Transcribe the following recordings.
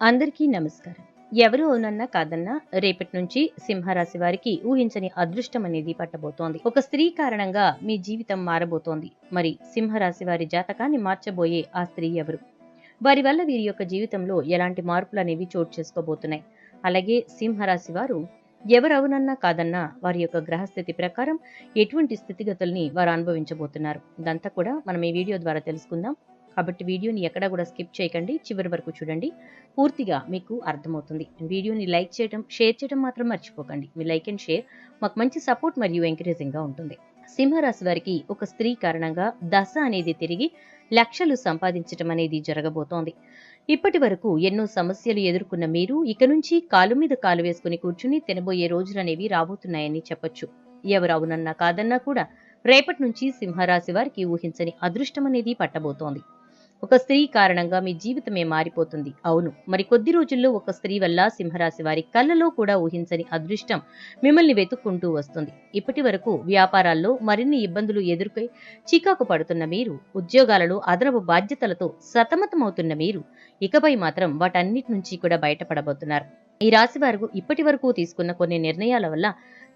అందరికీ నమస్కారం. ఎవరు అవునన్నా కాదన్నా రేపటి నుంచి సింహరాశి వారికి ఊహించని అదృష్టం అనేది పట్టబోతోంది. ఒక స్త్రీ కారణంగా మీ జీవితం మారబోతోంది. మరి సింహరాశి వారి జాతకాన్ని మార్చబోయే ఆ స్త్రీ ఎవరు? వారి వల్ల వీరి యొక్క జీవితంలో ఎలాంటి మార్పులు అనేవి చోటు చేసుకోబోతున్నాయి. అలాగే సింహరాశి వారు ఎవరు అవునన్నా కాదన్నా వారి యొక్క గ్రహస్థితి ప్రకారం ఎటువంటి స్థితిగతుల్ని వారు అనుభవించబోతున్నారు. ఇదంతా కూడా మనం ఈ వీడియో ద్వారా తెలుసుకుందాం. కాబట్టి వీడియోని ఎక్కడా కూడా స్కిప్ చేయకండి చివరి వరకు చూడండి. పూర్తిగా మీకు అర్థమవుతుంది. వీడియోని లైక్ చేయడం షేర్ చేయడం మాత్రం మర్చిపోకండి. మీ లైక్ అండ్ షేర్ మాకు మంచి సపోర్ట్ మరియు ఎంకరేజింగ్గా ఉంటుంది. సింహరాశి వారికి ఒక స్త్రీ కారణంగా దశ అనేది తిరిగి లక్షలు సంపాదించడం అనేది జరగబోతోంది. ఇప్పటి వరకు ఎన్నో సమస్యలు ఎదుర్కొన్న మీరు ఇక నుంచి కాలు మీద కాలు వేసుకుని కూర్చుని తినబోయే రోజులు అనేవి రాబోతున్నాయని చెప్పొచ్చు. ఎవరు అవునన్నా కాదన్నా కూడా రేపటి నుంచి సింహరాశి వారికి ఊహించని అదృష్టం అనేది పట్టబోతోంది. ఒక స్త్రీ కారణంగా మీ జీవితమే మారిపోతుంది. అవును. మరి కొద్ది రోజుల్లో ఒక స్త్రీ వల్ల సింహరాశి వారి కళ్ళలో కూడా ఊహించని అదృష్టం మిమ్మల్ని వెతుక్కుంటూ వస్తుంది. ఇప్పటి వరకు వ్యాపారాల్లో మరిన్ని ఇబ్బందులు ఎదుర్కొని చికాకు పడుతున్న మీరు ఉద్యోగాలలో అదనపు బాధ్యతలతో సతమతమవుతున్న మీరు ఇకపై మాత్రం వాటన్నిటి నుంచి కూడా బయటపడబోతున్నారు. ఈ రాశి వారు ఇప్పటి వరకు తీసుకున్న కొన్ని నిర్ణయాల వల్ల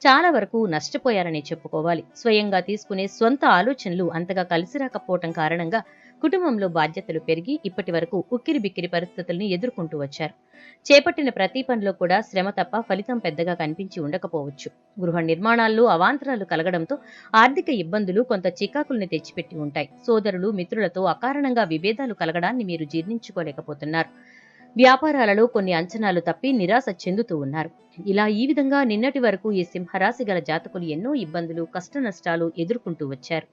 చాలా వరకు నష్టపోయారని చెప్పుకోవాలి. స్వయంగా తీసుకునే సొంత ఆలోచనలు అంతగా కలిసి రాకపోవటం కారణంగా కుటుంబంలో బాధ్యతలు పెరిగి ఇప్పటి వరకు ఉక్కిరి బిక్కిరి పరిస్థితుల్ని ఎదుర్కొంటూ వచ్చారు. చేపట్టిన ప్రతి పనిలో కూడా శ్రమ తప్ప ఫలితం పెద్దగా కనిపించి ఉండకపోవచ్చు. గృహ నిర్మాణాల్లో అవాంతరాలు కలగడంతో ఆర్థిక ఇబ్బందులు కొంత చికాకుల్ని తెచ్చిపెట్టి ఉంటాయి. సోదరులు మిత్రులతో అకారణంగా విభేదాలు కలగడాన్ని మీరు జీర్ణించుకోలేకపోతున్నారు. వ్యాపారాలలో కొన్ని అంచనాలు తప్పి నిరాశ చెందుతూ ఉన్నారు. ఇలా ఈ విధంగా నిన్నటి వరకు ఈ సింహరాశి గల జాతకులు ఎన్నో ఇబ్బందులు కష్ట నష్టాలు ఎదుర్కొంటూ వచ్చారు.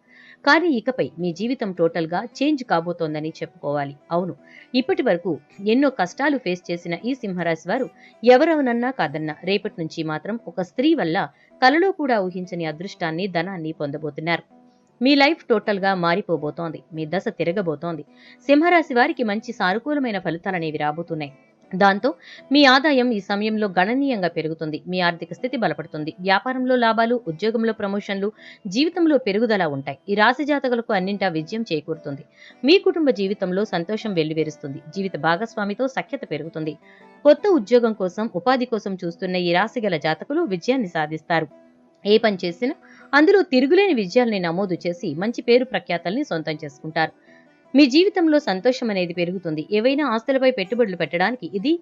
కానీ ఇకపై మీ జీవితం టోటల్గా చేంజ్ కాబోతోందని చెప్పుకోవాలి. అవును ఇప్పటి వరకు ఎన్నో కష్టాలు ఫేస్ చేసిన ఈ సింహరాశి వారు ఎవరెవనన్నా కాదన్నా రేపటి నుంచి మాత్రం ఒక స్త్రీ వల్ల కలలో కూడా ఊహించని అదృష్టాన్ని ధనాన్ని పొందబోతున్నారు. మీ లైఫ్ టోటల్గా మారిపోబోతోంది. మీ దశ తిరగబోతోంది. సింహరాశి వారికి మంచి సానుకూలమైన ఫలితాలనేవి రాబోతున్నాయి. దాంతో మీ ఆదాయం ఈ సమయంలో గణనీయంగా పెరుగుతుంది. మీ ఆర్థిక స్థితి బలపడుతుంది. వ్యాపారంలో లాభాలు ఉద్యోగంలో ప్రమోషన్లు జీవితంలో పెరుగుదల ఉంటాయి. ఈ రాశి జాతకులకు అన్నింటా విజయం చేకూరుతుంది. మీ కుటుంబ జీవితంలో సంతోషం వెల్లువేరుస్తుంది. జీవిత భాగస్వామితో సఖ్యత పెరుగుతుంది. కొత్త ఉద్యోగం కోసం ఉపాధి కోసం చూస్తున్న ఈ రాశి గల జాతకులు విజయాన్ని సాధిస్తారు. ఏ పని చేసినా అందులో తిరుగులేని విజయాల్ని నమోదు చేసి మంచి పేరు ప్రఖ్యాతల్ని సొంతం చేసుకుంటారు. మీ జీవితంలో సంతోషం అనేది పెరుగుతుంది. ఏవైనా ఆస్తులపై పెట్టుబడులు పెట్టడానికి ఇది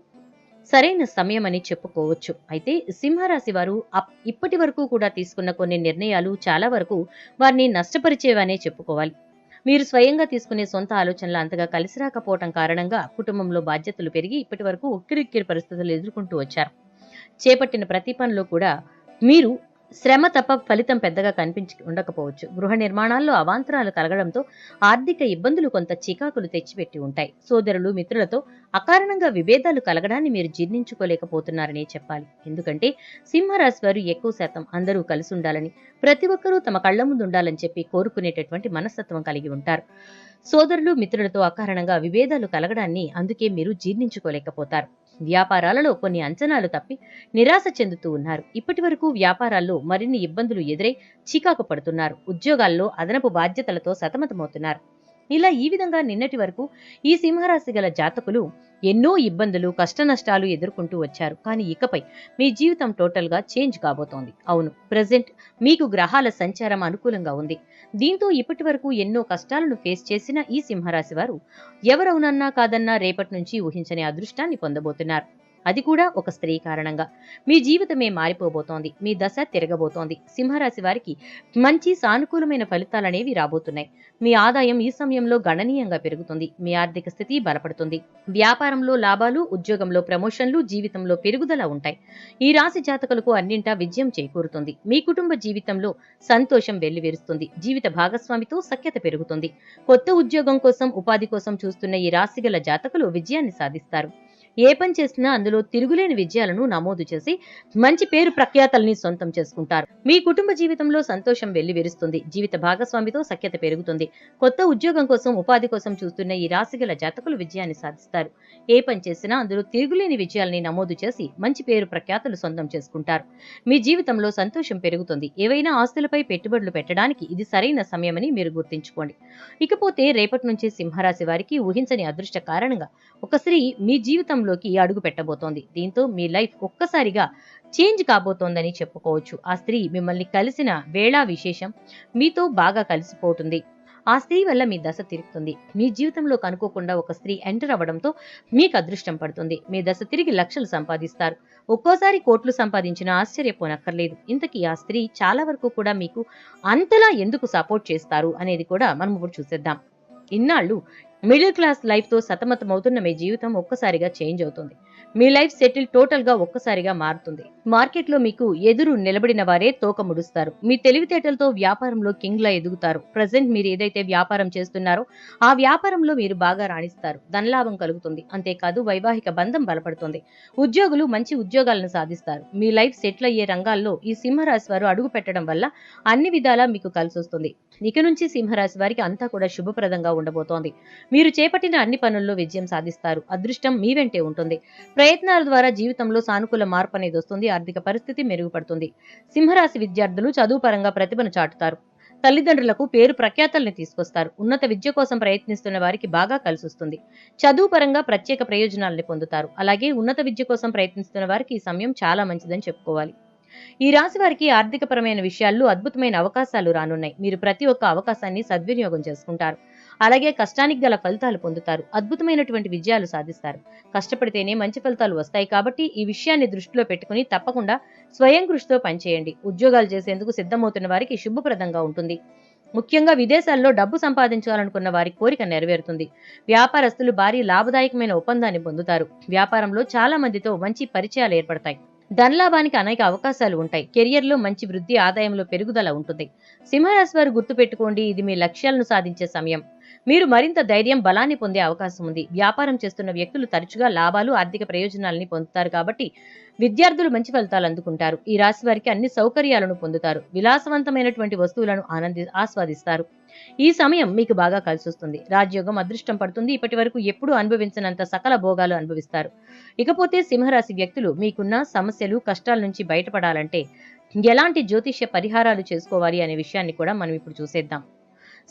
సరైన సమయం అని చెప్పుకోవచ్చు. అయితే సింహరాశి వారు అప్- ఇప్పటి వరకు కూడా తీసుకున్న కొన్ని నిర్ణయాలు చాలా వరకు వారిని నష్టపరిచేవనే చెప్పుకోవాలి. మీరు స్వయంగా తీసుకునే సొంత ఆలోచనలు అంతగా కలిసి రాకపోవటం కారణంగా కుటుంబంలో బాధ్యతలు పెరిగి ఇప్పటి వరకు ఉక్కిరిక్కిరి పరిస్థితులు ఎదుర్కొంటూ వచ్చారు. చేపట్టిన ప్రతి పనిలో కూడా మీరు శ్రమ తప్ప ఫలితం పెద్దగా కనిపించి ఉండకపోవచ్చు. గృహ నిర్మాణాల్లో అవాంతరాలు కలగడంతో ఆర్థిక ఇబ్బందులు కొంత చికాకులు తెచ్చిపెట్టి ఉంటాయి. సోదరులు మిత్రులతో అకారణంగా విభేదాలు కలగడాన్ని మీరు జీర్ణించుకోలేకపోతున్నారనే చెప్పాలి. ఎందుకంటే సింహరాశి వారు ఎక్కువ శాతం అందరూ కలిసి ఉండాలని ప్రతి ఒక్కరూ తమ కళ్ళ ముందు ఉండాలని చెప్పి కోరుకునేటటువంటి మనస్తత్వం కలిగి ఉంటారు. సోదరులు మిత్రులతో అకారణంగా విభేదాలు కలగడాన్ని అందుకే మీరు జీర్ణించుకోలేకపోతారు. వ్యాపారాలలో కొన్ని అంచనాలు తప్పి నిరాశ చెందుతూ ఉన్నారు. ఇప్పటి వరకు వ్యాపారాల్లో మరిన్ని ఇబ్బందులు ఎదురై చికాకు పడుతున్నారు. ఉద్యోగాల్లో అదనపు బాధ్యతలతో సతమతమవుతున్నారు. ఇలా ఈ విధంగా నిన్నటి వరకు ఈ సింహరాశి గల జాతకులు ఎన్నో ఇబ్బందులు కష్టనష్టాలు ఎదుర్కొంటూ వచ్చారు. కానీ ఇకపై మీ జీవితం టోటల్గా చేంజ్ కాబోతోంది. అవును ప్రజెంట్ మీకు గ్రహాల సంచారం అనుకూలంగా ఉంది. దీంతో ఇప్పటి వరకు ఎన్నో కష్టాలను ఫేస్ చేసిన ఈ సింహరాశి వారు ఎవరవునన్నా కాదన్నా రేపటి నుంచి ఊహించని అదృష్టాన్ని పొందబోతున్నారు. అది కూడా ఒక స్త్రీ కారణంగా. మీ జీవితమే మారిపోబోతోంది మీ దశ తిరగబోతోంది. సింహరాశి వారికి మంచి సానుకూలమైన ఫలితాలనేవి రాబోతున్నాయి. మీ ఆదాయం ఈ సమయంలో గణనీయంగా పెరుగుతుంది మీ ఆర్థిక స్థితి బలపడుతుంది. వ్యాపారంలో లాభాలు ఉద్యోగంలో ప్రమోషన్లు జీవితంలో పెరుగుదల ఉంటాయి. ఈ రాశి జాతకులకు అన్నింటా విజయం చేకూరుతుంది. మీ కుటుంబ జీవితంలో సంతోషం వెల్లివిరుస్తుంది. జీవిత భాగస్వామితో సఖ్యత పెరుగుతుంది. కొత్త ఉద్యోగం కోసం ఉపాధి కోసం చూస్తున్న ఈ రాశిగల జాతకులు విజయాన్ని సాధిస్తారు. ఏ పని చేసినా అందులో తిరుగులేని విజయాలను నమోదు చేసి మంచి పేరు ప్రఖ్యాతల్ని సొంతం చేసుకుంటారు. మీ కుటుంబ జీవితంలో సంతోషం వెల్లివిరుస్తుంది జీవిత భాగస్వామితో సఖ్యత పెరుగుతుంది. కొత్త ఉద్యోగం కోసం ఉపాధి కోసం చూస్తున్న ఈ రాశిగల జాతకులు విజయాన్ని సాధిస్తారు. ఏ పని చేసినా అందులో తిరుగులేని విజయాల్ని నమోదు చేసి మంచి పేరు ప్రఖ్యాతలు సొంతం చేసుకుంటారు. మీ జీవితంలో సంతోషం పెరుగుతుంది. ఏవైనా ఆస్తులపై పెట్టుబడులు పెట్టడానికి ఇది సరైన సమయమని మీరు గుర్తుంచుకోండి. ఇకపోతే రేపటి నుంచి సింహరాశి వారికి ఊహించని అదృష్ట కారణంగా ఒక స్త్రీ మీ జీవితంలో జీవితంలోకి అడుగు పెట్టబోతోంది. దీంతో మీ లైఫ్ ఒక్కసారిగా చేంజ్ కాబోతోందని చెప్పుకోవచ్చు. ఆ స్త్రీ మిమ్మల్ని కలిసిన వేళ విశేషం మీతో బాగా కలిసిపోతుంది. ఆ స్త్రీ వల్ల మీ దశ తిరుగుతుంది. మీ జీవితంలో కనుకోకుండా ఒక స్త్రీ ఎంటర్ అవ్వడంతో మీకు అదృష్టం పడుతుంది. మీ దశ తిరిగి లక్షలు సంపాదిస్తారు. ఒక్కోసారి కోట్లు సంపాదించిన ఆశ్చర్యపోనక్కర్లేదు. ఇంతకీ ఆ స్త్రీ చాలా వరకు కూడా మీకు అంతలా ఎందుకు సపోర్ట్ చేస్తారు అనేది కూడా మనం ఇప్పుడు చూసేద్దాం. ఇన్నాళ్ళు మిడిల్ క్లాస్ లైఫ్తో సతమతమవుతున్న మీ జీవితం ఒక్కసారిగా చేంజ్ అవుతుంది. మీ లైఫ్ సెటిల్ టోటల్గా ఒక్కసారిగా మారుతుంది. మార్కెట్లో మీకు ఎదురు నిలబడిన వారే తోక ముడుస్తారు. మీ తెలివితేటలతో వ్యాపారంలో కింగ్ లా ఎదుగుతారు. ప్రజెంట్ మీరు ఏదైతే వ్యాపారం చేస్తున్నారో ఆ వ్యాపారంలో మీరు బాగా రాణిస్తారు. ధనలాభం కలుగుతుంది. అంతేకాదు వైవాహిక బంధం బలపడుతుంది. ఉద్యోగులు మంచి ఉద్యోగాలను సాధిస్తారు. మీ లైఫ్ సెటిల్ అయ్యే రంగాల్లో ఈ సింహరాశి వారు అడుగు పెట్టడం వల్ల అన్ని విధాలా మీకు కలిసి వస్తుంది. ఇక నుంచి సింహరాశి వారికి అంతా కూడా శుభప్రదంగా ఉండబోతోంది. మీరు చేపట్టిన అన్ని పనుల్లో విజయం సాధిస్తారు. అదృష్టం మీ వెంటే ఉంటుంది. ప్రయత్నాల ద్వారా జీవితంలో సానుకూల మార్పు అనేది వస్తుంది ఆర్థిక పరిస్థితి మెరుగుపడుతుంది. సింహరాశి విద్యార్థులు చదువు పరంగా ప్రతిభను చాటుతారు. తల్లిదండ్రులకు పేరు ప్రఖ్యాతల్ని తీసుకొస్తారు. ఉన్నత విద్య కోసం ప్రయత్నిస్తున్న వారికి బాగా కలిసొస్తుంది. చదువు పరంగా ప్రత్యేక ప్రయోజనాల్ని పొందుతారు. అలాగే ఉన్నత విద్య కోసం ప్రయత్నిస్తున్న వారికి ఈ సమయం చాలా మంచిదని చెప్పుకోవాలి. ఈ రాశి వారికి ఆర్థికపరమైన విషయాల్లో అద్భుతమైన అవకాశాలు రానున్నాయి. మీరు ప్రతి ఒక్క అవకాశాన్ని సద్వినియోగం చేసుకుంటారు. అలాగే కష్టానికి గల ఫలితాలు పొందుతారు. అద్భుతమైనటువంటి విజయాలు సాధిస్తారు. కష్టపడితేనే మంచి ఫలితాలు వస్తాయి కాబట్టి ఈ విషయాన్ని దృష్టిలో పెట్టుకుని తప్పకుండా స్వయం కృషితో పనిచేయండి. ఉద్యోగాలు చేసేందుకు సిద్ధమవుతున్న వారికి శుభప్రదంగా ఉంటుంది. ముఖ్యంగా విదేశాల్లో డబ్బు సంపాదించాలనుకున్న వారి కోరిక నెరవేరుతుంది. వ్యాపారస్తులు భారీ లాభదాయకమైన ఒప్పందాన్ని పొందుతారు. వ్యాపారంలో చాలా మందితో మంచి పరిచయాలు ఏర్పడతాయి. ధనలాభానికి అనేక అవకాశాలు ఉంటాయి. కెరియర్లో మంచి వృద్ధి ఆదాయంలో పెరుగుదల ఉంటుంది. సింహరాశి వారు గుర్తుపెట్టుకోండి ఇది మీ లక్ష్యాలను సాధించే సమయం. మీరు మరింత ధైర్యం బలాన్ని పొందే అవకాశం ఉంది. వ్యాపారం చేస్తున్న వ్యక్తులు తరచుగా లాభాలు ఆర్థిక ప్రయోజనాలని పొందుతారు కాబట్టి విద్యార్థులు మంచి ఫలితాలు అందుకుంటారు. ఈ రాశి వారికి అన్ని సౌకర్యాలను పొందుతారు. విలాసవంతమైనటువంటి వస్తువులను ఆనంది ఆస్వాదిస్తారు. ఈ సమయం మీకు బాగా కలిసొస్తుంది. రాజ్యోగం అదృష్టం పడుతుంది. ఇప్పటి వరకు ఎప్పుడూ అనుభవించినంత సకల భోగాలు అనుభవిస్తారు. ఇకపోతే సింహరాశి వ్యక్తులు మీకున్న సమస్యలు కష్టాల నుంచి బయటపడాలంటే ఎలాంటి జ్యోతిష్య పరిహారాలు చేసుకోవాలి అనే విషయాన్ని కూడా మనం ఇప్పుడు చూసేద్దాం.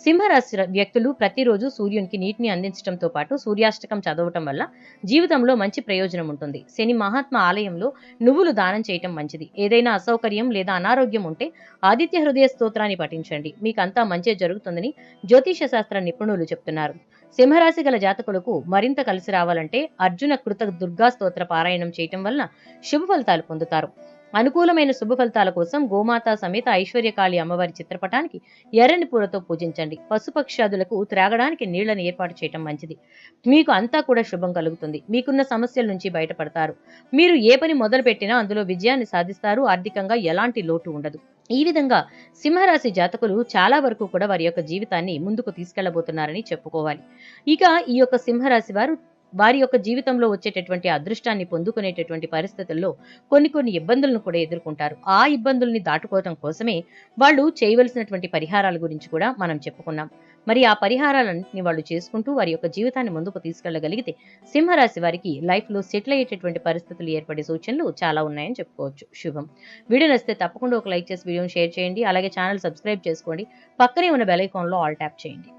సింహరాశి వ్యక్తులు ప్రతిరోజు సూర్యునికి నీటిని అందించడంతో పాటు సూర్యాష్టకం చదవటం వల్ల జీవితంలో మంచి ప్రయోజనం ఉంటుంది. శని మహాత్మ ఆలయంలో నువ్వులు దానం చేయటం మంచిది. ఏదైనా అసౌకర్యం లేదా అనారోగ్యం ఉంటే ఆదిత్య హృదయ స్తోత్రాన్ని పఠించండి. మీకంతా మంచి జరుగుతుందని జ్యోతిష శాస్త్ర నిపుణులు చెప్తున్నారు. సింహరాశి గల జాతకులకు మరింత కలిసి రావాలంటే అర్జున కృత దుర్గా స్తోత్ర పారాయణం చేయటం వల్ల శుభ ఫలితాలు పొందుతారు. అనుకూలమైన శుభ ఫలితాల కోసం గోమాత సమేత ఐశ్వర్యకాళి అమ్మవారి చిత్రపటానికి ఎర్రని పూలతో పూజించండి. పశుపక్షాదులకు త్రాగడానికి నీళ్ళను ఏర్పాటు చేయటం మంచిది. మీకు అంతా కూడా శుభం కలుగుతుంది. మీకున్న సమస్యల నుంచి బయటపడతారు. మీరు ఏ పని మొదలు పెట్టినా అందులో విజయాన్ని సాధిస్తారు. ఆర్థికంగా ఎలాంటి లోటు ఉండదు. ఈ విధంగా సింహరాశి జాతకులు చాలా వరకు కూడా వారి యొక్క జీవితాన్ని ముందుకు తీసుకెళ్ళబోతున్నారని చెప్పుకోవాలి. ఇక ఈ యొక్క సింహరాశి వారు వారి యొక్క జీవితంలో వచ్చేటటువంటి అదృష్టాన్ని పొందుకునేటటువంటి పరిస్థితుల్లో కొన్ని కొన్ని ఇబ్బందులను కూడా ఎదుర్కొంటారు. ఆ ఇబ్బందుల్ని దాటుకోవటం కోసమే వాళ్ళు చేయవలసినటువంటి పరిహారాల గురించి కూడా మనం చెప్పుకున్నాం. మరి ఆ పరిహారాలన్నింటినీ వాళ్ళు చేసుకుంటూ వారి యొక్క జీవితాన్ని ముందుకు తీసుకెళ్ళగలిగితే సింహరాశి వారికి లైఫ్లో సెటిల్ అయ్యేటటువంటి పరిస్థితులు ఏర్పడే సూచనలు చాలా ఉన్నాయని చెప్పుకోవచ్చు. శుభం. వీడియో నచ్చితే తప్పకుండా ఒక లైక్ చేసి వీడియోని షేర్ చేయండి. అలాగే ఛానల్ సబ్స్క్రైబ్ చేసుకోండి. పక్కనే ఉన్న బెల్ ఐకాన్లో ఆల్ ట్యాప్ చేయండి.